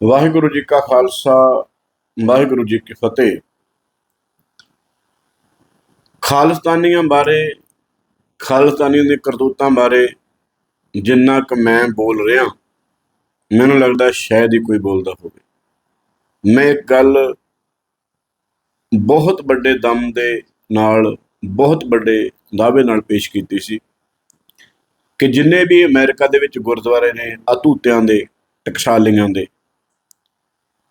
ਵਾਹਿਗੁਰੂ ਜੀ ਕਾ ਖਾਲਸਾ, ਵਾਹਿਗੁਰੂ ਜੀ ਕੀ ਫਤਿਹ। ਖਾਲਸਤਾਨੀਆਂ ਬਾਰੇ, ਖਾਲਸਤਾਨੀਆਂ ਦੇ ਕਰਤੂਤਾਂ ਬਾਰੇ ਜਿੰਨਾ ਕੁ ਮੈਂ ਬੋਲ ਰਿਹਾ, ਮੈਨੂੰ ਲੱਗਦਾ ਸ਼ਾਇਦ ਹੀ ਕੋਈ ਬੋਲਦਾ ਹੋਵੇ। ਮੈਂ ਇੱਕ ਗੱਲ ਬਹੁਤ ਵੱਡੇ ਦਮ ਦੇ ਨਾਲ, ਬਹੁਤ ਵੱਡੇ ਦਾਅਵੇ ਨਾਲ ਪੇਸ਼ ਕੀਤੀ ਸੀ ਕਿ ਜਿੰਨੇ ਵੀ ਅਮਰੀਕਾ ਦੇ ਵਿੱਚ ਗੁਰਦੁਆਰੇ ਨੇ, ਅਤੂਤਿਆਂ ਦੇ, ਟਕਸਾਲੀਆਂ ਦੇ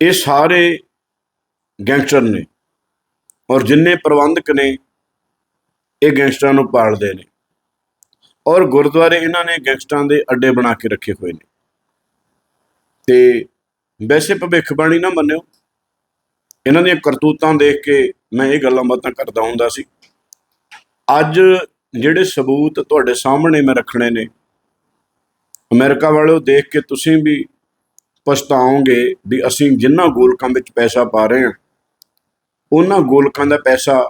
ਇਹ ਸਾਰੇ ਗੈਂਗਸਟਰ ਨੇ ਔਰ ਜਿੰਨੇ ਪ੍ਰਬੰਧਕ ਨੇ, ਇਹ ਗੈਂਗਸਟਰਾਂ ਨੂੰ ਪਾਲਦੇ ਨੇ। ਔਰ ਗੁਰਦੁਆਰੇ ਇਹਨਾਂ ਨੇ ਗੈਂਗਸਟਰਾਂ ਦੇ ਅੱਡੇ ਬਣਾ ਕੇ ਰੱਖੇ ਹੋਏ ਨੇ। ਤੇ ਵੈਸੇ ਭਵਿੱਖਬਾਣੀ ਨਾ ਮੰਨਿਓ, ਇਹਨਾਂ ਦੀਆਂ ਕਰਤੂਤਾਂ ਦੇਖ ਕੇ ਮੈਂ ਇਹ ਗੱਲਾਂ ਬਾਤਾਂ ਕਰਦਾ ਹੁੰਦਾ ਸੀ। ਅੱਜ ਜਿਹੜੇ ਸਬੂਤ ਤੁਹਾਡੇ ਸਾਹਮਣੇ ਮੈਂ ਰੱਖਣੇ ਨੇ, ਅਮਰੀਕਾ ਵਾਲਿਓ ਦੇਖ ਕੇ ਤੁਸੀਂ ਵੀ ਪਛਤਾਓਗੇ ਵੀ ਅਸੀਂ ਜਿੰਨਾ ਗੋਲਕਾਂ ਵਿੱਚ ਪੈਸਾ ਪਾ ਰਹੇ ਹਾਂ, ਉਹਨਾਂ ਗੋਲਕਾਂ ਦਾ ਪੈਸਾ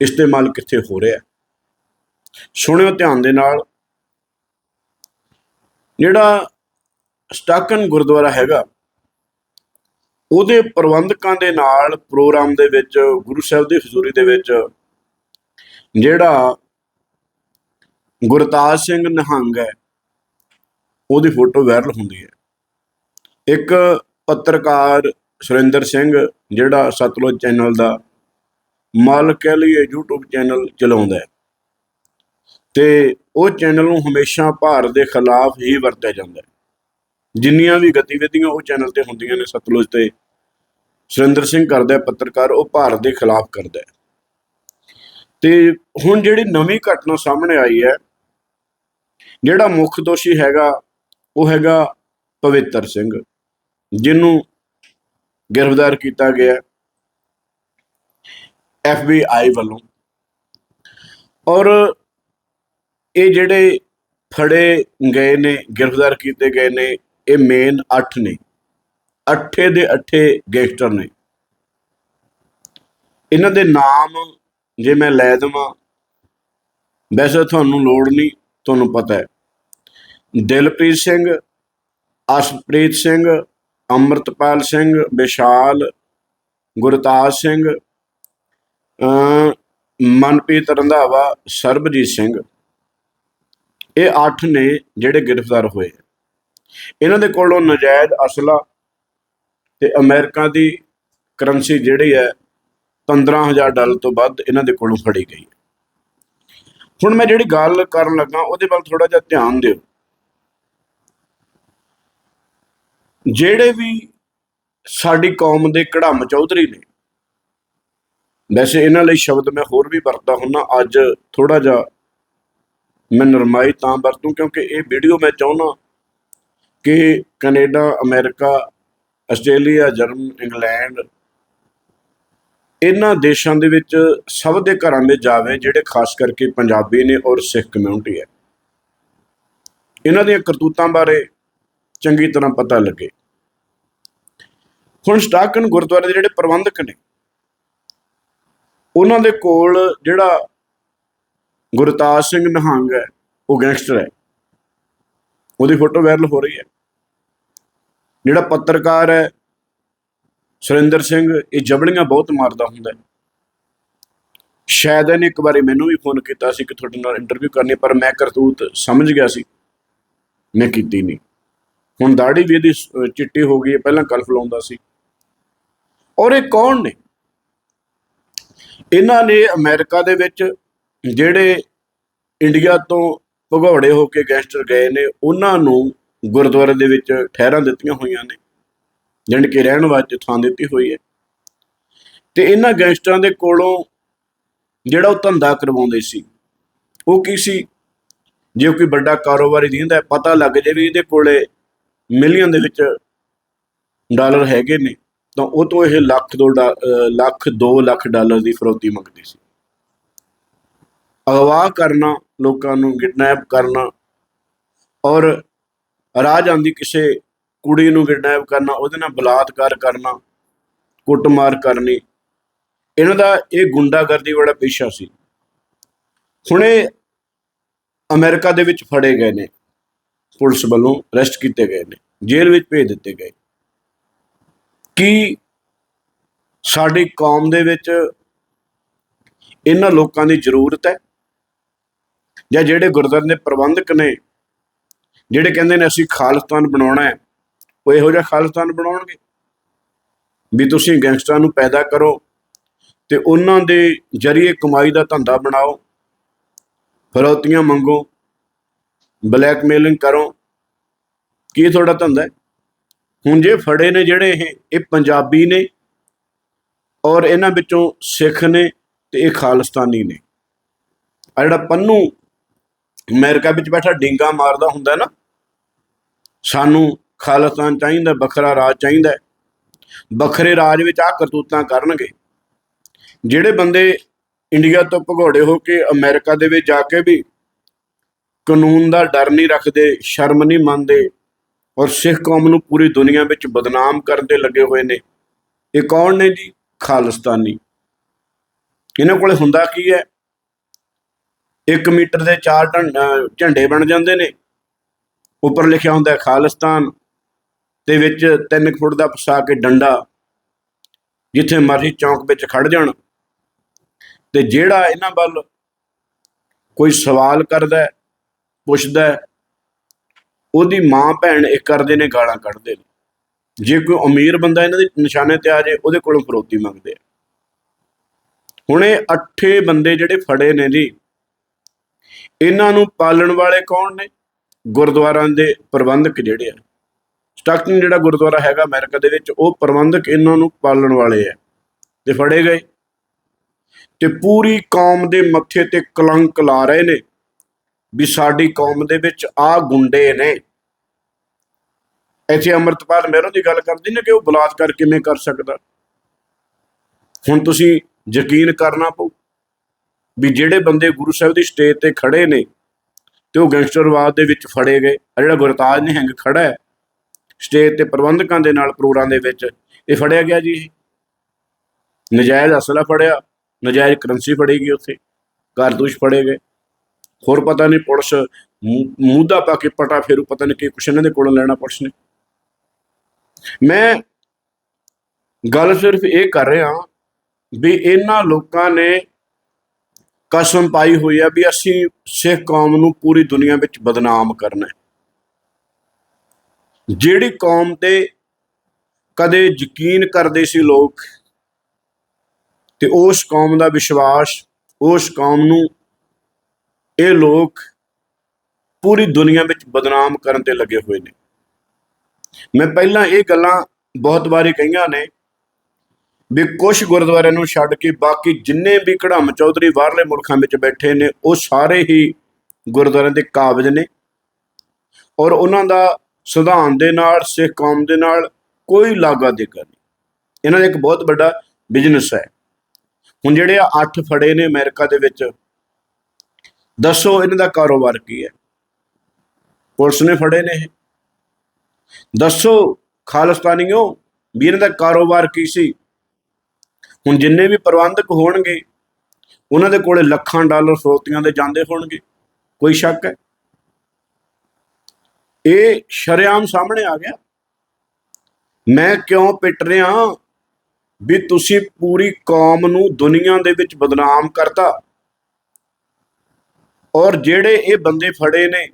ਇਸਤੇਮਾਲ ਕਿੱਥੇ ਹੋ ਰਿਹਾ? ਸੁਣਿਓ ਧਿਆਨ ਦੇ ਨਾਲ। ਜਿਹੜਾ ਸਟਾਕਨ ਗੁਰਦੁਆਰਾ ਹੈਗਾ, ਉਹਦੇ ਪ੍ਰਬੰਧਕਾਂ ਦੇ ਨਾਲ ਪ੍ਰੋਗਰਾਮ ਦੇ ਵਿੱਚ, ਗੁਰੂ ਸਾਹਿਬ ਦੀ ਹਜ਼ੂਰੀ ਦੇ ਵਿੱਚ ਜਿਹੜਾ ਗੁਰਤਾਜ ਸਿੰਘ ਨਿਹੰਗ ਹੈ, ਉਹਦੀ ਫੋਟੋ ਵਾਇਰਲ ਹੁੰਦੀ ਹੈ। ਇੱਕ ਪੱਤਰਕਾਰ ਸੁਰਿੰਦਰ ਸਿੰਘ, ਜਿਹੜਾ ਸਤਲੁਜ ਚੈਨਲ ਦਾ ਮਾਲਕ ਕਹਿ ਲਈਏ, YouTube ਚੈਨਲ ਚਲਾਉਂਦਾ ਹੈ। ਤੇ ਉਹ ਚੈਨਲ ਨੂੰ ਹਮੇਸ਼ਾ ਭਾਰਤ ਦੇ ਖਿਲਾਫ ਹੀ ਵਰਤਿਆ ਜਾਂਦਾ ਹੈ। ਜਿੰਨੀਆਂ ਵੀ ਗਤੀਵਿਧੀਆਂ ਉਹ ਚੈਨਲ ਤੇ ਹੁੰਦੀਆਂ ਨੇ, ਸਤਲੁਜ ਤੇ ਸੁਰਿੰਦਰ ਸਿੰਘ ਕਰਦਾ ਪੱਤਰਕਾਰ ਉਹ ਭਾਰਤ ਦੇ ਖਿਲਾਫ ਕਰਦਾ ਹੈ। ਤੇ ਹੁਣ ਜਿਹੜੀ ਨਵੀਂ ਘਟਨਾ ਸਾਹਮਣੇ ਆਈ ਹੈ, ਜਿਹੜਾ ਮੁੱਖ ਦੋਸ਼ੀ ਹੈਗਾ, ਉਹ ਹੈਗਾ ਪਵਿੱਤਰ ਸਿੰਘ। ਜਿਹਨੂੰ ਗ੍ਰਿਫਤਾਰ ਕੀਤਾ ਗਿਆ ਐਫਬੀਆਈ ਵੱਲੋਂ। ਔਰ ਇਹ ਜਿਹੜੇ ਫੜੇ ਗਏ ਨੇ, ਗ੍ਰਿਫਤਾਰ ਕੀਤੇ ਗਏ ਨੇ, ਇਹ ਮੇਨ 8 ਨੇ। ਅੱਠੇ ਦੇ ਅੱਠੇ ਗੈਂਗਸਟਰ ਨੇ। ਇਹਨਾਂ ਦੇ ਨਾਮ ਜੇ ਮੈਂ ਲੈ ਦੇਵਾਂ, ਵੈਸੇ ਤੁਹਾਨੂੰ ਲੋੜ ਨਹੀਂ, ਤੁਹਾਨੂੰ ਪਤਾ ਹੈ। ਦਿਲਪ੍ਰੀਤ ਸਿੰਘ, ਅਸ਼ਪ੍ਰੀਤ ਸਿੰਘ ਅੰਮ੍ਰਿਤਪਾਲ ਸਿੰਘ, ਵਿਸ਼ਾਲ, ਗੁਰਤਾਜ ਸਿੰਘ ਮਨਪ੍ਰੀਤ ਰੰਧਾਵਾ, ਸਰਬਜੀਤ ਸਿੰਘ। ਇਹ ਅੱਠ ਨੇ ਜਿਹੜੇ ਗ੍ਰਿਫਤਾਰ ਹੋਏ ਇਹਨਾਂ ਦੇ ਕੋਲੋਂ ਨਜਾਇਜ਼ ਅਸਲਾ ਤੇ ਅਮਰੀਕਾ ਦੀ ਕਰੰਸੀ ਜਿਹੜੀ ਹੈ 15000 ਡਾਲਰ ਤੋਂ ਵੱਧ ਇਹਨਾਂ ਦੇ ਕੋਲੋਂ ਫੜੀ ਗਈ ਹੈ। ਹੁਣ ਮੈਂ ਜਿਹੜੀ ਗੱਲ ਕਰਨ ਲੱਗਾ, ਉਹਦੇ ਵੱਲ ਥੋੜਾ ਜਿਹਾ ਧਿਆਨ ਦਿਓ। ਜਿਹੜੇ ਵੀ ਸਾਡੀ ਕੌਮ ਦੇ ਕੜਮ ਚੌਧਰੀ ਨੇ, ਵੈਸੇ ਇਹਨਾਂ ਲਈ ਸ਼ਬਦ ਮੈਂ ਹੋਰ ਵੀ ਵਰਤਦਾ ਹੁੰਨਾ ਅੱਜ ਥੋੜਾ ਜਿਹਾ ਮੈਂ ਨਰਮਾਈ ਤਾਂ ਵਰਤੂੰ, ਕਿਉਂਕਿ ਇਹ ਵੀਡੀਓ ਮੈਂ ਚਾਹੁੰਦਾ ਕਿ Canada, America, Australia, German, England ਇਹਨਾਂ ਦੇਸ਼ਾਂ ਦੇ ਵਿੱਚ ਸਭ ਦੇ ਘਰਾਂ ਵਿੱਚ ਜਾਵੇ, ਜਿਹੜੇ ਖਾਸ ਕਰਕੇ ਪੰਜਾਬੀ ਨੇ ਔਰ ਸਿੱਖ ਕਮਿਊਨਿਟੀ ਹੈ। ਇਹਨਾਂ ਦੀਆਂ ਕਰਤੂਤਾਂ ਬਾਰੇ ਚੰਗੀ ਤਰ੍ਹਾਂ ਪਤਾ ਲੱਗੇ। ਹੁਣ ਸਟਾਕਨ ਗੁਰਦੁਆਰੇ ਦੇ ਜਿਹੜੇ ਪ੍ਰਬੰਧਕ ਨੇ, ਉਹਨਾਂ ਦੇ ਕੋਲ ਜਿਹੜਾ ਗੁਰਤਾਜ ਸਿੰਘ ਨਿਹੰਗ ਹੈ, ਉਹ ਗੈਂਗਸਟਰ ਹੈ। ਉਹਦੀ ਫੋਟੋ ਵਾਇਰਲ ਹੋ ਰਹੀ ਹੈ। ਜਿਹੜਾ ਪੱਤਰਕਾਰ ਹੈ, ਸੁਰਿੰਦਰ ਸਿੰਘ, ਇਹ ਜਬੜੀਆਂ ਬਹੁਤ ਮਾਰਦਾ ਹੁੰਦਾ ਹੈ। ਸ਼ਾਇਦ ਇਹਨੇ ਇੱਕ ਵਾਰੀ ਮੈਨੂੰ ਵੀ ਫੋਨ ਕੀਤਾ ਸੀ ਕਿ ਤੁਹਾਡੇ ਨਾਲ ਇੰਟਰਵਿਊ ਕਰਨੀ ਪਰ ਮੈਂ ਕਰਤੂਤ ਸਮਝ ਗਿਆ ਸੀ। ਮੈਂ ਕੀਤੀ ਨਹੀਂ। ਹੁਣ ਦਾੜੀ ਵੀ ਇਹਦੀ ਚਿੱਟੀ ਹੋ ਗਈ ਹੈ, ਪਹਿਲਾਂ ਕਲਫ ਲਾਉਂਦਾ ਸੀ। ਔਰ ਇਹ ਕੌਣ ਨੇ? ਇਹਨਾਂ ਨੇ ਅਮਰੀਕਾ ਦੇ ਵਿੱਚ ਜਿਹੜੇ ਇੰਡੀਆ ਤੋਂ ਭਗੌੜੇ ਹੋ ਕੇ ਗੈਂਗਸਟਰ ਗਏ ਨੇ, ਉਹਨਾਂ ਨੂੰ ਗੁਰਦੁਆਰੇ ਦੇ ਵਿੱਚ ਠਹਿਰਾਂ ਦਿੱਤੀਆਂ ਹੋਈਆਂ ਨੇ। ਜਾਣੀ ਕਿ ਰਹਿਣ ਵਾਸਤੇ ਥਾਂ ਦਿੱਤੀ ਹੋਈ ਹੈ। ਤੇ ਇਹਨਾਂ ਗੈਂਗਸਟਰਾਂ ਦੇ ਕੋਲੋਂ ਜਿਹੜਾ ਉਹ ਧੰਦਾ ਕਰਵਾਉਂਦੇ ਸੀ, ਉਹ ਕੀ ਸੀ? ਜੇ ਕੋਈ ਵੱਡਾ ਕਾਰੋਬਾਰੀ ਦਿੰਦਾ ਪਤਾ ਲੱਗ ਜੇ ਵੀ ਇਹਦੇ ਕੋਲੇ ਮਿਲੀਅਨ ਦੇ ਵਿੱਚ ਡਾਲਰ ਹੈਗੇ ਨੇ, ਤਾਂ ਉਹ ਤੋਂ ਇਹ ਲੱਖ ਦੋ ਡਾ- ਲੱਖ 2 ਲੱਖ ਡਾਲਰ ਦੀ ਫਰੋਤੀ ਮੰਗਦੀ ਸੀ। ਅਗਵਾ ਕਰਨਾ, ਲੋਕਾਂ ਨੂੰ ਕਿਡਨੈਪ ਕਰਨਾ ਔਰ ਰਾਜ ਜਾਂਦੀ ਕਿਸੇ ਕੁੜੀ ਨੂੰ ਕਿਡਨੈਪ ਕਰਨਾ, ਉਹਦੇ ਨਾਲ ਬਲਾਤਕਾਰ ਕਰਨਾ, ਕੁੱਟਮਾਰ ਕਰਨੀ, ਇਹਨਾਂ ਦਾ ਇਹ ਗੁੰਡਾਗਰਦੀ ਵਾਲਾ ਪੇਸ਼ਾ ਸੀ। ਹੁਣੇ ਇਹ ਅਮਰੀਕਾ ਦੇ ਵਿੱਚ ਫੜੇ ਗਏ ਨੇ। ਪੁਲਿਸ ਵੱਲੋਂ ਅਰੈਸਟ ਕੀਤੇ ਗਏ ਨੇ, ਜੇਲ੍ਹ ਵਿੱਚ ਭੇਜ ਦਿੱਤੇ ਗਏ ਕੀ ਸਾਡੀ ਕੌਮ ਦੇ ਵਿੱਚ ਇਹਨਾਂ ਲੋਕਾਂ ਦੀ ਜ਼ਰੂਰਤ ਹੈ? ਜਾਂ ਜਿਹੜੇ ਗੁਰਦੁਆਰੇ ਦੇ ਪ੍ਰਬੰਧਕ ਨੇ, ਜਿਹੜੇ ਕਹਿੰਦੇ ਨੇ ਅਸੀਂ ਖਾਲਿਸਤਾਨ ਬਣਾਉਣਾ ਹੈ, ਉਹ ਇਹੋ ਜਿਹਾ ਖਾਲਿਸਤਾਨ ਬਣਾਉਣਗੇ? ਵੀ ਤੁਸੀਂ ਗੈਂਗਸਟਰਾਂ ਨੂੰ ਪੈਦਾ ਕਰੋ ਤੇ ਉਹਨਾਂ ਦੇ ਜਰੀਏ ਕਮਾਈ ਦਾ ਧੰਦਾ ਬਣਾਓ, ਫਰੌਤੀਆਂ ਮੰਗੋ ਬਲੈਕਮੇਲਿੰਗ ਕਰੋ। ਕੀ ਤੁਹਾਡਾ ਧੰਦਾ ਹੁਣ ਜੇ ਫੜੇ ਨੇ ਜਿਹੜੇ ਇਹ ਇਹ ਪੰਜਾਬੀ ਨੇ ਔਰ ਇਹਨਾਂ ਵਿੱਚੋਂ ਸਿੱਖ ਨੇ ਤੇ ਇਹ ਖਾਲਿਸਤਾਨੀ ਨੇ। ਆ ਜਿਹੜਾ ਪੰਨੂ ਅਮਰੀਕਾ ਵਿੱਚ ਬੈਠਾ, ਡਿੰਗਾ ਮਾਰਦਾ ਹੁੰਦਾ ਨਾ, ਸਾਨੂੰ ਖਾਲਿਸਤਾਨ ਚਾਹੀਦਾ, ਵੱਖਰਾ ਰਾਜ ਚਾਹੀਦਾ ਵੱਖਰੇ ਰਾਜ ਵਿੱਚ ਆ ਕਰਤੂਤਾਂ ਕਰਨਗੇ। ਜਿਹੜੇ ਬੰਦੇ ਇੰਡੀਆ ਤੋਂ ਭਗੌੜੇ ਹੋ ਕੇ ਅਮਰੀਕਾ ਦੇ ਵਿੱਚ ਜਾ ਕੇ ਵੀ ਕਾਨੂੰਨ ਦਾ ਡਰ ਨਹੀਂ ਰੱਖਦੇ, ਸ਼ਰਮ ਨਹੀਂ ਮੰਨਦੇ ਔਰ ਸਿੱਖ ਕੌਮ ਨੂੰ ਪੂਰੀ ਦੁਨੀਆ ਵਿੱਚ ਬਦਨਾਮ ਕਰਨ ਦੇ ਲੱਗੇ ਹੋਏ ਨੇ। ਇਹ ਕੌਣ ਨੇ ਜੀ? ਖਾਲਿਸਤਾਨੀ। ਇਹਨਾਂ ਕੋਲੇ ਹੁੰਦਾ ਕੀ ਹੈ? 1 ਮੀਟਰ ਦੇ ਚਾਰ ਢੰ- ਝੰਡੇ ਬਣ ਜਾਂਦੇ ਨੇ। ਉੱਪਰ ਲਿਖਿਆ ਹੁੰਦਾ ਹੈ ਖਾਲਿਸਤਾਨ ਤੇ ਵਿੱਚ 3 ਫੁੱਟ ਦਾ ਫਸਾ ਕੇ ਡੰਡਾ ਜਿੱਥੇ ਮਰਜ਼ੀ ਚੌਂਕ ਵਿੱਚ ਖੜ ਜਾਣ। ਤੇ ਜਿਹੜਾ ਇਹਨਾਂ ਵੱਲ ਕੋਈ ਸਵਾਲ ਕਰਦਾ ਪੁੱਛਦਾ ਉਹਦੀ ਮਾਂ ਭੈਣ ਇੱਕ ਕਰਦੇ ਨੇ ਗਾਲਾਂ ਕੱਢਦੇ ਨੇ। ਜੇ ਕੋਈ ਅਮੀਰ ਬੰਦਾ ਇਹਨਾਂ ਦੇ ਨਿਸ਼ਾਨੇ ਤੇ ਆ ਜਾਏ, ਉਹਦੇ ਕੋਲੋਂ ਫਰੋਤੀ ਮੰਗਦੇ ਆ। ਹੁਣ ਇਹ ਅੱਠੇ ਬੰਦੇ ਜਿਹੜੇ ਫੜੇ ਨੇ ਜੀ, ਇਹਨਾਂ ਨੂੰ ਪਾਲਣ ਵਾਲੇ ਕੌਣ ਨੇ? ਗੁਰਦੁਆਰਾਂ ਦੇ ਪ੍ਰਬੰਧਕ ਜਿਹੜੇ ਆ। ਸਟਕਟਨ ਜਿਹੜਾ ਗੁਰਦੁਆਰਾ ਹੈਗਾ ਅਮਰੀਕਾ ਦੇ ਵਿੱਚ, ਉਹ ਪ੍ਰਬੰਧਕ ਇਹਨਾਂ ਨੂੰ ਪਾਲਣ ਵਾਲੇ ਆ। ਤੇ ਫੜੇ ਗਏ। ਤੇ ਪੂਰੀ ਕੌਮ ਦੇ ਮੱਥੇ ਤੇ ਕਲੰਕ ਲਾ ਰਹੇ ਨੇ। ਵੀ ਸਾਡੀ ਕੌਮ ਦੇ ਵਿੱਚ ਆ ਗੁੰਡੇ ਨੇ। ਇੱਥੇ ਅੰਮ੍ਰਿਤਪਾਲ ਮਹਿਰੋਂ ਦੀ ਗੱਲ ਕਰਦੀ ਨੇ ਕਿ ਉਹ ਬਲਾਤਕਾਰ ਕਿਵੇਂ ਕਰ ਸਕਦਾ। ਹੁਣ ਤੁਸੀਂ ਯਕੀਨ ਕਰਨਾ ਪਊ ਵੀ ਜਿਹੜੇ ਬੰਦੇ ਗੁਰੂ ਸਾਹਿਬ ਦੀ ਸਟੇਜ ਤੇ ਖੜੇ ਨੇ ਤੇ ਉਹ ਗੈਂਗਸਟਰਵਾਦ ਦੇ ਵਿੱਚ ਫੜੇ ਗਏ। ਆ ਜਿਹੜਾ ਗੁਰਤਾਜ ਨਿਹੰਗ ਖੜਾ ਹੈ, ਸਟੇਜ ਤੇ ਪ੍ਰਬੰਧਕਾਂ ਦੇ ਨਾਲ ਪ੍ਰੋਗਰਾਮ ਦੇ ਵਿੱਚ ਇਹ ਫੜਿਆ ਗਿਆ ਜੀ ਇਹ। ਨਜਾਇਜ਼ ਅਸਲਾ ਫੜਿਆ, ਨਜਾਇਜ਼ ਕਰੰਸੀ ਫੜੀ ਗਈ ਉੱਥੇ ਕਾਰਤੂਸ ਫੜੇ ਗਏ। ਹੋਰ ਪਤਾ ਨਹੀਂ ਪੁਲਿਸ ਮੂੰਹ- ਪਾ ਕੇ ਪਟਾ ਫੇਰੂ, ਪਤਾ ਨਹੀਂ ਕੀ ਕੁਛ ਇਹਨਾਂ ਦੇ ਕੋਲੋਂ ਲੈਣਾ ਪੁਲਿਸ ਨੇ। ਮੈਂ ਗੱਲ ਸਿਰਫ ਇਹ ਕਰ ਰਿਹਾ ਵੀ ਇਹਨਾਂ ਲੋਕਾਂ ਨੇ ਕਸਮ ਪਾਈ ਹੋਈ ਆ ਵੀ ਅਸੀਂ ਸਿੱਖ ਕੌਮ ਨੂੰ ਪੂਰੀ ਦੁਨੀਆ ਵਿੱਚ ਬਦਨਾਮ ਕਰਨਾ ਹੈ। ਜਿਹੜੀ ਕੌਮ ਤੇ ਕਦੇ ਯਕੀਨ ਕਰਦੇ ਸੀ ਲੋਕ, ਤੇ ਉਸ ਕੌਮ ਦਾ ਵਿਸ਼ਵਾਸ, ਉਸ ਕੌਮ ਨੂੰ ਇਹ ਲੋਕ ਪੂਰੀ ਦੁਨੀਆ ਵਿੱਚ ਬਦਨਾਮ ਕਰਨ ਤੇ ਲੱਗੇ ਹੋਏ ਨੇ। ਮੈਂ ਪਹਿਲਾਂ ਇਹ ਗੱਲਾਂ ਬਹੁਤ ਵਾਰੀ ਕਹੀਆਂ ਨੇ ਵੀ ਕੁਝ ਗੁਰਦੁਆਰਿਆਂ ਨੂੰ ਛੱਡ ਕੇ ਬਾਕੀ ਜਿੰਨੇ ਵੀ ਕੜਮ ਚੌਧਰੀ ਬਾਹਰਲੇ ਮੁਲਕਾਂ ਵਿੱਚ ਬੈਠੇ ਨੇ, ਉਹ ਸਾਰੇ ਹੀ ਗੁਰਦੁਆਰਿਆਂ ਦੇ ਕਾਬਜ ਨੇ ਔਰ ਉਹਨਾਂ ਦਾ ਸਿਧਾਂਤ ਦੇ ਨਾਲ, ਸਿੱਖ ਕੌਮ ਦੇ ਨਾਲ ਕੋਈ ਲਾਗਾ ਦੇਗਾ ਨਹੀਂ। ਇਹਨਾਂ ਦਾ ਇੱਕ ਬਹੁਤ ਵੱਡਾ ਬਿਜ਼ਨਸ ਹੈ। ਹੁਣ ਜਿਹੜੇ ਆ ਅੱਠ ਫੜੇ ਨੇ ਅਮਰੀਕਾ ਦੇ ਵਿੱਚ ਦੱਸੋ ਇਹਨਾਂ ਦਾ ਕਾਰੋਬਾਰ ਕੀ ਹੈ? ਪੁਲਿਸ ਨੇ ਫੜੇ ਨੇ ਇਹ। ਦੱਸੋ ਖਾਲਿਸਤਾਨੀਓ, ਵੀ ਇਹਨਾਂ ਦਾ ਕਾਰੋਬਾਰ ਕੀ ਸੀ? ਹੁਣ ਜਿੰਨੇ ਵੀ ਪ੍ਰਬੰਧਕ ਹੋਣਗੇ, ਉਹਨਾਂ ਦੇ ਕੋਲੇ ਲੱਖਾਂ ਡਾਲਰ ਫਰੋਤੀਆਂ ਦੇ ਜਾਂਦੇ ਹੋਣਗੇ। ਕੋਈ ਸ਼ੱਕ ਹੈ? ਇਹ ਸ਼ਰੇਆਮ ਸਾਹਮਣੇ ਆ ਗਿਆ। ਮੈਂ ਕਿਉਂ ਪਿੱਟ ਰਿਹਾ? ਵੀ ਤੁਸੀਂ ਪੂਰੀ ਕੌਮ ਨੂੰ ਦੁਨੀਆ ਦੇ ਵਿੱਚ ਬਦਨਾਮ ਕਰਤਾ। ਔਰ ਜਿਹੜੇ ਇਹ ਬੰਦੇ ਫੜੇ ਨੇ,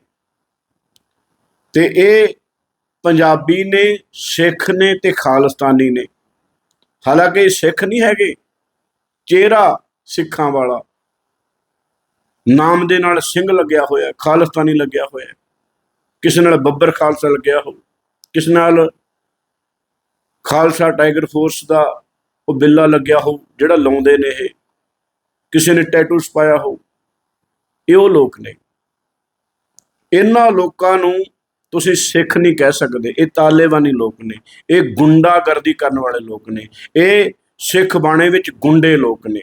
ਤੇ ਇਹ ਪੰਜਾਬੀ ਨੇ, ਸਿੱਖ ਨੇ ਤੇ ਖਾਲਿਸਤਾਨੀ ਨੇ। ਹਾਲਾਂਕਿ ਇਹ ਸਿੱਖ ਨਹੀਂ ਹੈਗੇ, ਚਿਹਰਾ ਸਿੱਖਾਂ ਵਾਲਾ। ਨਾਮ ਦੇ ਨਾਲ ਸਿੰਘ ਲੱਗਿਆ ਹੋਇਆ, ਖਾਲਿਸਤਾਨੀ ਲੱਗਿਆ ਹੋਇਆ। ਕਿਸੇ ਨਾਲ ਬੱਬਰ ਖਾਲਸਾ ਲੱਗਿਆ ਹੋ ਕਿਸੇ ਨਾਲ ਖਾਲਸਾ ਟਾਈਗਰ ਫੋਰਸ ਦਾ ਉਹ ਬਿੱਲਾ ਲੱਗਿਆ ਹੋ ਜਿਹੜਾ ਲਾਉਂਦੇ ਨੇ ਇਹ। ਕਿਸੇ ਨੇ ਟੈਟੂਸ ਪਾਇਆ ਹੋ ਇਹ ਉਹ ਲੋਕ ਨੇ। ਇਹਨਾਂ ਲੋਕਾਂ ਨੂੰ ਤੁਸੀਂ ਸਿੱਖ ਨਹੀਂ ਕਹਿ ਸਕਦੇ। ਇਹ ਤਾਲੇਬਾਨੀ ਲੋਕ ਨੇ। ਇਹ ਗੁੰਡਾਗਰਦੀ ਕਰਨ ਵਾਲੇ ਲੋਕ ਨੇ। ਇਹ ਸਿੱਖ ਬਾਣੇ ਵਿੱਚ ਗੁੰਡੇ ਲੋਕ ਨੇ।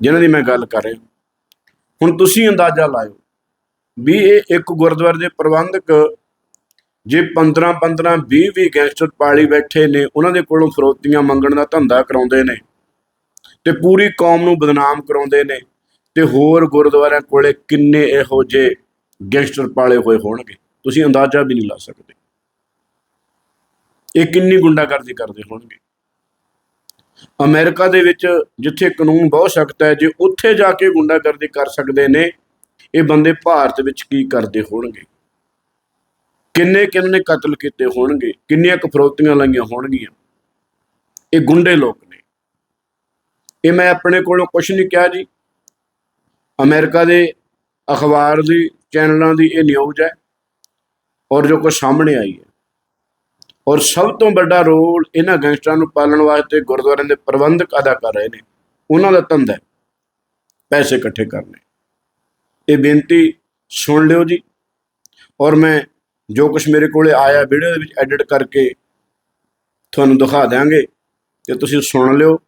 ਜਿਨ੍ਹਾਂ ਦੀ ਮੈਂ ਗੱਲ ਕਰ ਰਿਹਾ। ਹੁਣ ਤੁਸੀਂ ਅੰਦਾਜ਼ਾ ਲਾਇਓ ਵੀ ਇਹ ਇੱਕ ਗੁਰਦੁਆਰੇ ਦੇ ਪ੍ਰਬੰਧਕ ਜੇ 15 15 20 20 ਗੈਂਗਸਟਰ ਪਾਲੀ ਬੈਠੇ ਨੇ, ਉਹਨਾਂ ਦੇ ਕੋਲੋਂ ਫਰੋਤੀਆਂ ਮੰਗਣ ਦਾ ਧੰਦਾ ਕਰਾਉਂਦੇ ਨੇ ਤੇ ਪੂਰੀ ਕੌਮ ਨੂੰ ਬਦਨਾਮ ਕਰਾਉਂਦੇ ਨੇ। ਤੇ ਹੋਰ ਗੁਰਦੁਆਰਿਆਂ ਕੋਲੇ ਕਿੰਨੇ ਇਹੋ ਜਿਹੇ ਗੈਂਗਸਟਰ ਪਾਲੇ ਹੋਏ ਹੋਣਗੇ? ਤੁਸੀਂ ਅੰਦਾਜ਼ਾ ਵੀ ਨਹੀਂ ਲਾ ਸਕਦੇ। ਇਹ ਕਿੰਨੀ ਗੁੰਡਾਗਰਦੀ ਕਰਦੇ ਹੋਣਗੇ? ਅਮਰੀਕਾ ਦੇ ਵਿੱਚ ਜਿੱਥੇ ਕਾਨੂੰਨ ਬਹੁਤ ਸਖਤ ਹੈ, ਜੇ ਉੱਥੇ ਜਾ ਕੇ ਗੁੰਡਾਗਰਦੀ ਕਰ ਸਕਦੇ ਨੇ, ਇਹ ਬੰਦੇ ਭਾਰਤ ਵਿੱਚ ਕੀ ਕਰਦੇ ਹੋਣਗੇ? ਕਿੰਨੇ ਕਿੰਨੇ ਕਤਲ ਕੀਤੇ ਹੋਣਗੇ? ਕਿੰਨੀਆਂ ਕਫਰੋਤੀਆਂ ਲਾਈਆਂ ਹੋਣਗੀਆਂ? ਇਹ ਗੁੰਡੇ ਲੋਕ ਨੇ। ਇਹ ਮੈਂ ਆਪਣੇ ਕੋਲੋਂ ਕੁਝ ਨਹੀਂ ਕਿਹਾ ਜੀ। ਅਮਰੀਕਾ ਦੇ ਅਖਬਾਰ ਦੀ, ਚੈਨਲਾਂ ਦੀ ਇਹ ਨਿਊਜ਼ ਹੈ ਔਰ ਜੋ ਕੁਝ ਸਾਹਮਣੇ ਆਈ ਹੈ। ਔਰ ਸਭ ਤੋਂ ਵੱਡਾ ਰੋਲ ਇਹਨਾਂ ਗੈਂਗਸਟਰਾਂ ਨੂੰ ਪਾਲਣ ਵਾਸਤੇ ਗੁਰਦੁਆਰਿਆਂ ਦੇ ਪ੍ਰਬੰਧਕ ਅਦਾ ਕਰ ਰਹੇ ਨੇ। ਉਹਨਾਂ ਦਾ ਧੰਦਾ ਹੈ ਪੈਸੇ ਇਕੱਠੇ ਕਰਨੇ। ਇਹ ਬੇਨਤੀ ਸੁਣ ਲਿਓ ਜੀ। ਔਰ ਮੈਂ ਜੋ ਕੁਝ ਮੇਰੇ ਕੋਲੇ ਆਇਆ ਵੀਡੀਓ ਦੇ ਵਿੱਚ ਐਡਿਟ ਕਰਕੇ ਤੁਹਾਨੂੰ ਦਿਖਾ ਦਿਆਂਗੇ ਤੇ ਤੁਸੀਂ ਸੁਣ ਲਿਓ।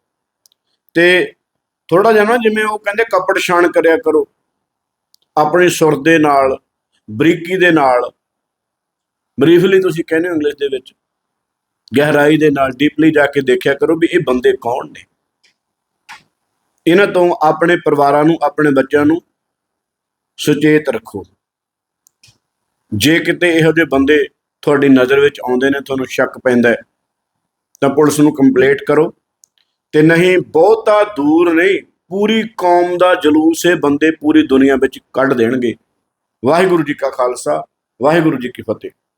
ਤੇ ਥੋੜਾ ਜਿਹਾ ਨਾ ਜਿਵੇਂ ਉਹ ਕਹਿੰਦੇ ਕੱਪੜ ਛਾਣ ਕਰਿਆ ਕਰੋ। ਆਪਣੀ ਸੁਰ ਦੇ ਨਾਲ, ਬਰੀਕੀ ਦੇ ਨਾਲ। ਬਰੀਫਲੀ ਤੁਸੀਂ ਕਹਿੰਦੇ ਹੋ ਇੰਗਲਿਸ਼ ਦੇ ਵਿੱਚ। ਗਹਿਰਾਈ ਦੇ ਨਾਲ ਡੀਪਲੀ ਜਾ ਕੇ ਦੇਖਿਆ ਕਰੋ ਵੀ ਇਹ ਬੰਦੇ ਕੌਣ ਨੇ। ਇਹਨਾਂ ਤੋਂ ਆਪਣੇ ਪਰਿਵਾਰਾਂ ਨੂੰ, ਆਪਣੇ ਬੱਚਿਆਂ ਨੂੰ ਸੁਚੇਤ ਰੱਖੋ। ਜੇ ਕਿਤੇ ਇਹੋ ਜਿਹੇ ਬੰਦੇ ਤੁਹਾਡੀ ਨਜ਼ਰ ਵਿੱਚ ਆਉਂਦੇ ਨੇ, ਤੁਹਾਨੂੰ ਸ਼ੱਕ ਪੈਂਦਾ ਤਾਂ ਪੁਲਿਸ ਨੂੰ ਕੰਪਲੇਂਟ ਕਰੋ। ਤੇ ਨਹੀਂ, ਬਹੁਤਾ ਦੂਰ ਨਹੀਂ। ਪੂਰੀ ਕੌਮ ਦਾ ਜਲੂਸ ਇਹ ਬੰਦੇ ਪੂਰੀ ਦੁਨੀਆ ਵਿੱਚ ਕੱਢ ਦੇਣਗੇ। ਵਾਹਿਗੁਰੂ ਜੀ ਕਾ ਖਾਲਸਾ, ਵਾਹਿਗੁਰੂ ਜੀ ਕੀ ਫਤਿਹ।